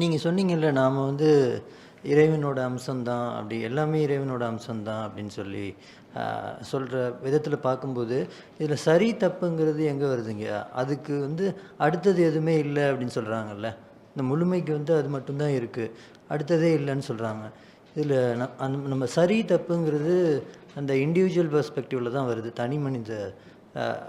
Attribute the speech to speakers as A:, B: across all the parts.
A: நீங்கள் சொன்னீங்கல்ல நாம் வந்து இறைவனோட அம்சம்தான் அப்படி எல்லாமே இறைவனோட அம்சம்தான் அப்படின்னு சொல்லி சொல்கிற விதத்தில் பார்க்கும்போது இதில் சரி தப்புங்கிறது எங்கே வருதுங்க? அதுக்கு வந்து அடுத்தது எதுவுமே இல்லை அப்படின்னு சொல்கிறாங்கல்ல இந்த முழுமைக்கு வந்து அது மட்டும்தான் இருக்குது அடுத்ததே இல்லைன்னு சொல்கிறாங்க இதில் அந்த நம்ம சரி தப்புங்கிறது அந்த இண்டிவிஜுவல் பெர்ஸ்பெக்டிவில் தான் வருது. தனி மனித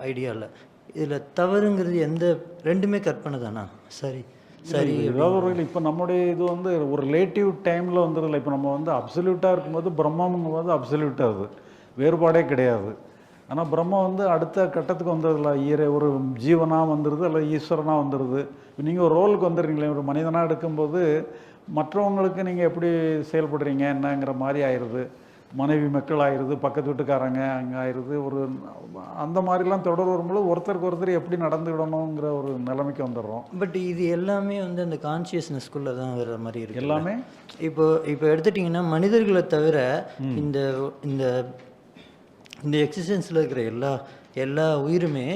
A: ஐடியாவில் இதில் தவறுங்கிறது எந்த ரெண்டுமே கற்பனை தானா? சரி. சரி
B: ஏதாவது ஒரு இப்போ நம்முடைய இது வந்து ஒரு ரிலேட்டிவ் டைமில் வந்துடுதுல இப்போ நம்ம வந்து அப்சல்யூட்டாக இருக்கும்போது பிரம்மங்கும் போது அப்சல்யூட்டாக அது. வேறுபாடே கிடையாது. ஆனால் பிரம்மம் வந்து அடுத்த கட்டத்துக்கு வந்துடுதுல ஈர ஒரு ஜீவனாக வந்துடுது அல்ல ஈஸ்வரனாக வந்துடுது இப்போ நீங்கள் ஒரு ரோலுக்கு வந்துடுறீங்களே ஒரு மனிதனாக எடுக்கும்போது மற்றவங்களுக்கு நீங்கள் எப்படி செயல்படுறீங்க என்னங்கிற மாதிரி ஆயிடுது மனைவி மக்கள் ஆயிடுது பக்கத்து வீட்டுக்காரங்க அங்கே ஆயிடுது ஒரு அந்த மாதிரிலாம் தொடர் வரும்போது ஒருத்தருக்கு ஒருத்தர் எப்படி நடந்துக்கிடணுங்கிற ஒரு நிலைமைக்கு வந்துடுறோம்.
A: பட் இது எல்லாமே வந்து அந்த கான்சியஸ்னஸ்குள்ளே தான் வர்ற மாதிரி இருக்கு
B: எல்லாமே?
A: இப்போ இப்போ எடுத்துட்டிங்கன்னா மனிதர்களை தவிர இந்த இந்த இந்த எக்ஸிஸ்டன்ஸில் இருக்கிற எல்லா எல்லா உயிருமே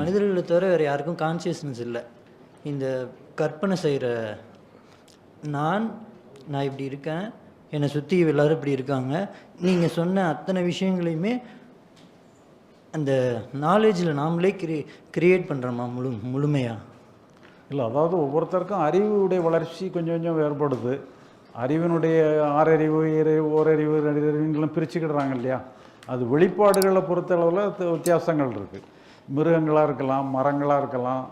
A: மனிதர்களை தவிர வேறு யாருக்கும் கான்சியஸ்னஸ் இல்லை. இந்த கற்பனை செய்கிற நான் நான் இப்படி இருக்கேன் என்னை சுற்றி எல்லோரும் இப்படி இருக்காங்க. நீங்கள் சொன்ன அத்தனை விஷயங்களையுமே அந்த நாலேஜில் நாமளே கிரி கிரியேட் பண்ணுறோமா முழு முழுமையாக
B: இல்லை அதாவது ஒவ்வொருத்தருக்கும் அறிவுடைய வளர்ச்சி கொஞ்சம் கொஞ்சம் வேறுபடுது. அறிவினுடைய ஆறறிவு ஈரறிவு ஓரறிவு ரெண்டறிவுங்களும் பிரிச்சுக்கிடுறாங்க இல்லையா? அது வெளிப்பாடுகளை பொறுத்தளவில் வித்தியாசங்கள் இருக்குது மிருகங்களாக இருக்கலாம் மரங்களாக இருக்கலாம்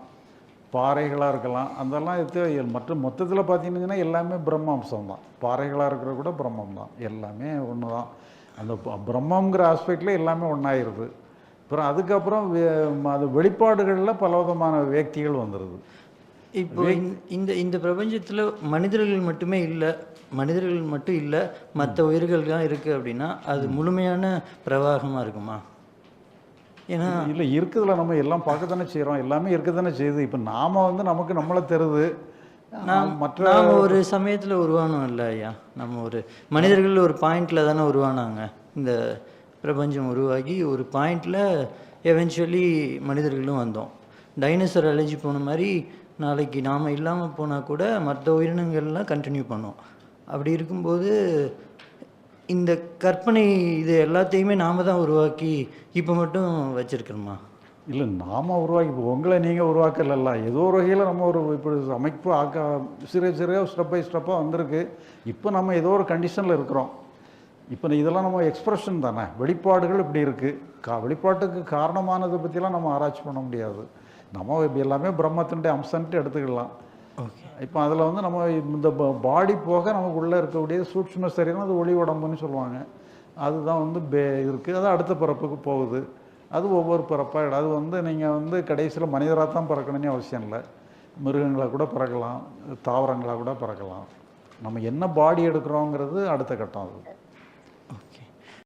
B: பாறைகளாக இருக்கலாம் அதெல்லாம் இது மற்ற மொத்தத்தில் பார்த்தீங்கன்னா எல்லாமே பிரம்மம்சம் தான். பாறைகளாக இருக்கிற கூட பிரம்மம் தான். எல்லாமே ஒன்று தான். அந்த பிரம்மங்கிற ஆஸ்பெக்டில் எல்லாமே ஒன்றாயிருது அப்புறம் அதுக்கப்புறம் அது வெளிப்பாடுகளில் பலவிதமான வேக்திகள் வந்துடுது
A: இப்போ இந்த- இந்த இந்த பிரபஞ்சத்தில் மனிதர்கள் மட்டுமே இல்லை மனிதர்கள் மட்டும் இல்லை மற்ற உயிர்கள் தான் இருக்குது அப்படின்னா அது முழுமையான பிரவாகமாக இருக்குமா? ஏன்னா
B: இல்லை இருக்குதுல நம்ம எல்லாம் பார்க்க தானே செய்கிறோம் எல்லாமே இருக்க தானே செய்யுது. இப்போ நாம வந்து நமக்கு நம்மளை தருது மற்ற
A: நாம் ஒரு சமயத்தில் உருவானோம் இல்லை ஐயா. நம்ம ஒரு மனிதர்கள் ஒரு பாயிண்டில் தானே உருவானாங்க. இந்த பிரபஞ்சம் உருவாகி ஒரு பாயிண்டில் எவென்ச்சுவலி மனிதர்களும் வந்தோம். டைனோசர் அழிஞ்சு போன மாதிரி நாளைக்கு நாம் இல்லாமல் போனால் கூட மற்ற உயிரினங்கள்லாம் கண்டினியூ பண்ணோம். அப்படி இருக்கும்போது இந்த கற்பனை இது எல்லாத்தையுமே நாம தான் உருவாக்கி இப்போ மட்டும் வச்சிருக்கிறோமா?
B: இல்லை நாம உருவாக்கி இப்போ உங்களை நீங்கள் உருவாக்கலல்ல. ஏதோ ஒரு வகையில் நம்ம ஒரு இப்படி அமைப்பு ஆக்க சிறு சிறிய ஸ்டெப் பை ஸ்டெப்பாக வந்திருக்கு. இப்போ நம்ம ஏதோ ஒரு கண்டிஷனில் இருக்கிறோம். இப்போ இதெல்லாம் நம்ம எக்ஸ்ப்ரெஷன் தானே. வெளிப்பாடுகள் இப்படி இருக்குது கா வெளிப்பாட்டுக்கு காரணமானதை பற்றிலாம் நம்ம ஆராய்ச்சி பண்ண முடியாது. நம்ம இப்ப எல்லாமே பிரம்மத்தினுடைய அம்சன்ட்டு எடுத்துக்கலாம்.
A: ஓகே.
B: இப்போ அதில் வந்து நம்ம இந்த பாடி போக நமக்கு உள்ளே இருக்கக்கூடிய சூட்சும சரீரம் அது ஒளி உடம்புன்னு சொல்லுவாங்க. அதுதான் வந்து பே இருக்குது அது அடுத்த பிறப்புக்கு போகுது. அது ஒவ்வொரு பிறப்பாக அது வந்து நீங்கள் வந்து கடைசியில் மனிதராக தான் பிறக்கணும்னு அவசியம் இல்லை. மிருகங்களாக கூட பிறக்கலாம். தாவரங்களாக கூட பிறக்கலாம். நம்ம என்ன பாடி எடுக்கிறோங்கிறது அடுத்த கட்டம் அது.